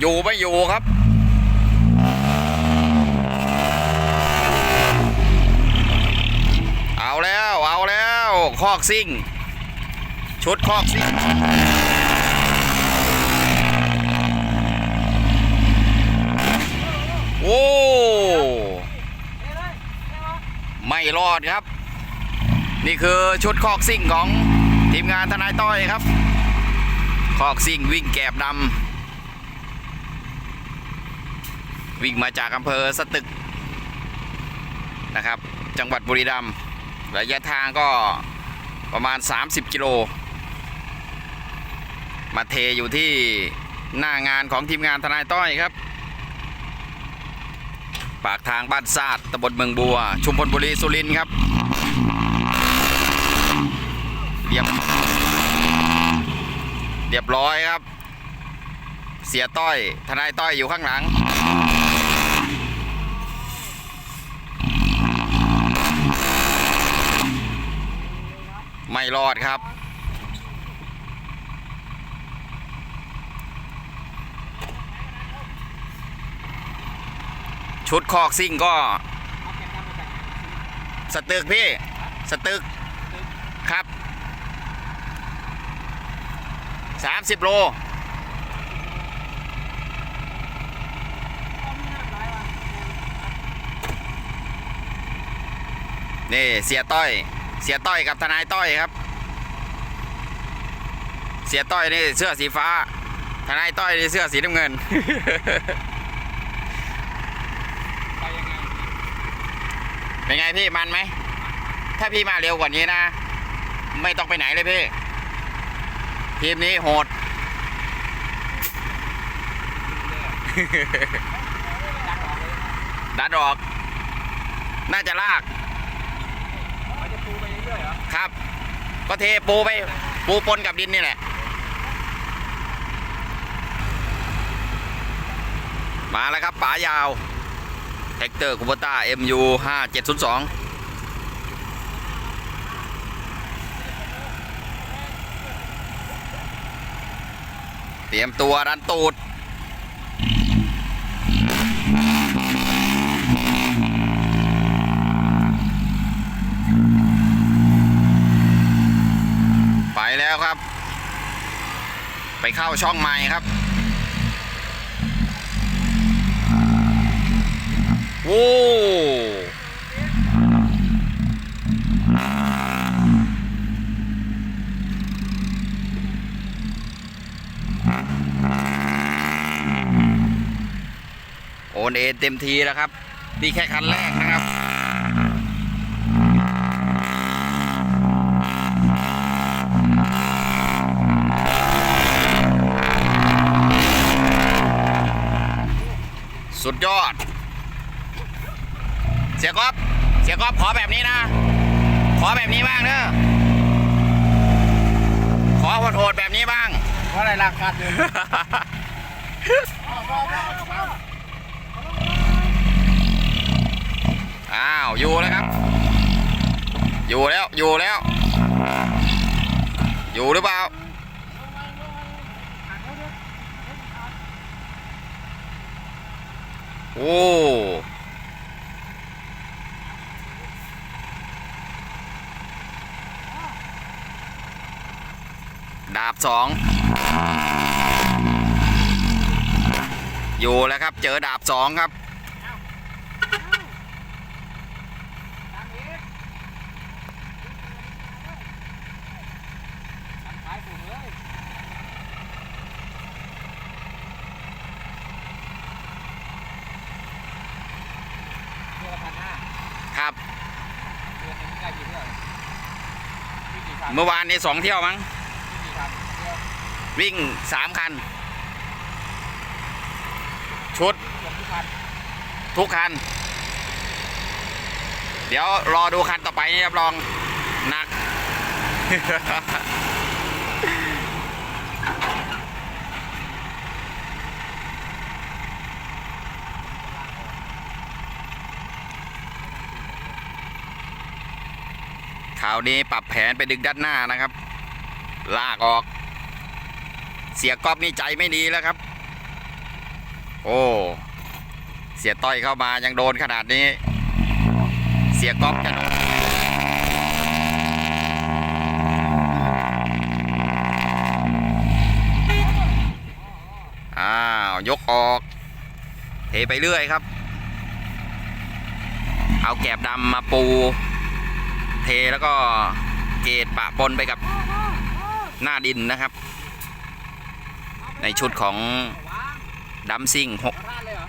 อยู่ไม่อยู่ครับเอาแล้วเอาแล้วคอกซิ่ง ชุดคอกซิ่งโอ้ไม่รอดครับ นี่คือชุดคอกซิ่งของทีมงานทนายต้อยครับ คอกซิ่งวิ่งแกบดำ วิ่งมาจากอำเภอสตึกนะครับ จังหวัดบุรีรัมย์ระยะทางก็ประมาณ 30 กิโล มาเทอยู่ที่หน้างานของทีมงานทนายต้อยครับ ปากทางบ้านซาดตำบลเมืองบัว ชุมพลบุรีสุรินครับเรียบเรียบร้อยครับ เสียต้อย ทนายต้อยอยู่ข้างหลัง รอดครับ ชุดคอกซิ่งก็ สตึกพี่ สตึกครับสามสิบโลนี่เสียต้อย เสียต้อยกับทนายต้อยครับ เสียต้อยนี่เสื้อสีฟ้า ทนายต้อยนี่เสื้อสีน้ำเงินไปยังไงเป็นไงพี่มันไหม ถ้าพี่มาเร็วกว่านี้นะ ไม่ต้องไปไหนเลยพี่ ทีมนี้โหดดัดออก น่าจะลาก เขาจะปูไปเรื่อยๆเหรอ ครับ ก็เทปูไปปูปนกับดินนี่แหละ มาแล้วครับป๋ายาวแท็กเตอร์คูปต้า MU 5702เตรียมตัวดันตูด ไปแล้วครับ ไปเข้าช่องใหม่ครับโอ้โอนเอเต็มทีแล้วครับ นี่แค่คันแรกนะครับ สุดยอด เสียก๊อฟเสียก๊อฟขอแบบนี้นะ ขอแบบนี้บ้างเด้อขอโหดๆแบบนี้บ้างเพราะอะไรราคาเดิมอ้าว อยู่แล้วครับ อยู่แล้ว อยู่แล้ว อยู่หรือเปล่า โอ้ดาบสองอยู่แล้วครับ เจอดาบสองครับ ขายสูงเลยเดือนละพันห้า ครับเดือนหนึงได้กี่เที่ยววิ่งกี่คันเมื่อวานนี้สองเที่ยวมั้งวิ่งกี่คันเที่ยววิ่งสามคัน ชุดเกือบทุกคันทุกคัน เดี๋ยวรอดูคันต่อไปนี่รับรองหนัก ข่าวนี้ปรับแผนไปดึงด้านหน้านะครับ ลากออก เสียกอบนี่ใจไม่ดีแล้วครับ โอ้เสียต้อยเข้ามายังโดนขนาดนี้ เสียก๊อฟจะโดนอ้าวยกออกเทไปเรื่อยครับ เอาแกบดำมาปู เทแล้วก็เกตปะปนไปกับหน้าดินนะครับ ในชุดของดัมซิ่งหก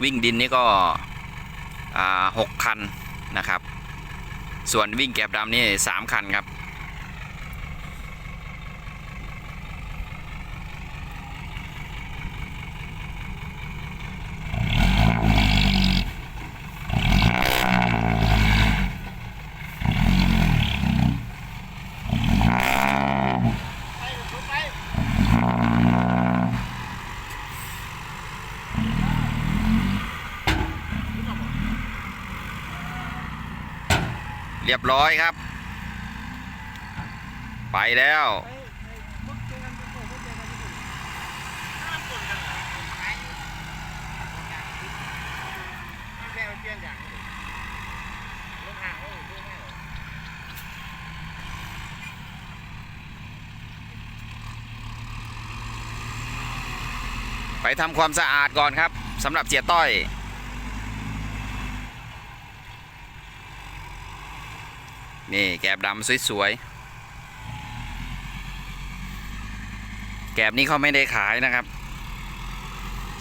วิ่งดินนี่ก็อ่าหกคันนะครับ ส่วนวิ่งแกบดำนี่สามคันครับ รียบร้อยครับ ไปแล้ว ไปทำความสะอาดก่อนครับสำหรับเสียต้อย นี่แกบดำสวยๆ แกบนี้เขาไม่ได้ขายนะครับ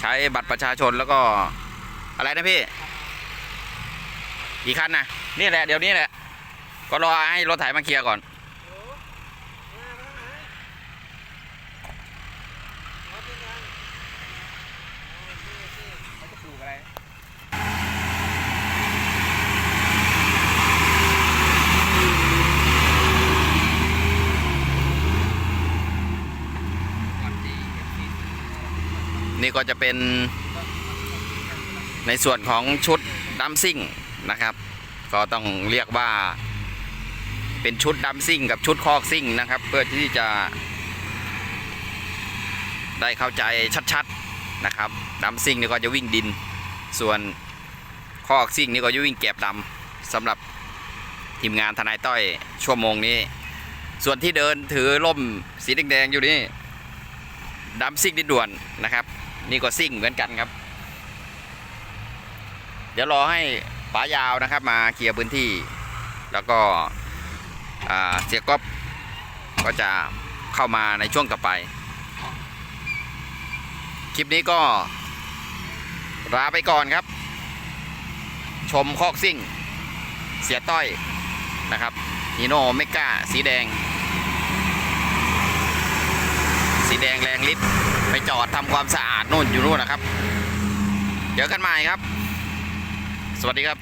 ใช้บัตรประชาชนแล้วก็อะไรนะพี่กี่คันนะนี่แหละเดี๋ยวนี้แหละ ก็รอให้รถไถมาเคลียร์ก่อน เขาจะปลูกอะไร นี่ ก็จะเป็นในส่วนของชุดดัมซิ่งนะครับ ก็ต้องเรียกว่าเป็นชุดดัมซิ่งกับชุดคอกซิ่งนะครับ เพื่อที่จะ ได้เข้าใจชัดๆนะครับดัมซิ่งนี่ก็จะวิ่งดิน ส่วนคอกซิ่งนี่ก็จะวิ่งแกบดำสำหรับทีมงานทนายต้อยชั่วโมงนี้ ส่วนที่เดินถือล่มสีแดงๆอยู่นี่ดัมซิ่งดินด่วนนะครับ นี่ก็ซิ่งเหมือนกันครับ เดี๋ยวรอให้ป๋ายาวนะครับ มาเคลียร์พื้นที่ แล้วก็เสียก๊อฟก็จะเข้ามาในช่วงต่อไป คลิปนี้ก็ลาไปก่อนครับ ชมคอกซิ่ง เสียต้อยนะครับฮีโน่เมก้าสีแดง สีแดงแรงฤทธิ์ ไปจอดทำความสะอาดนู่นอยู่นู่นนะครับเจอกันใหม่ครับ สวัสดีครับ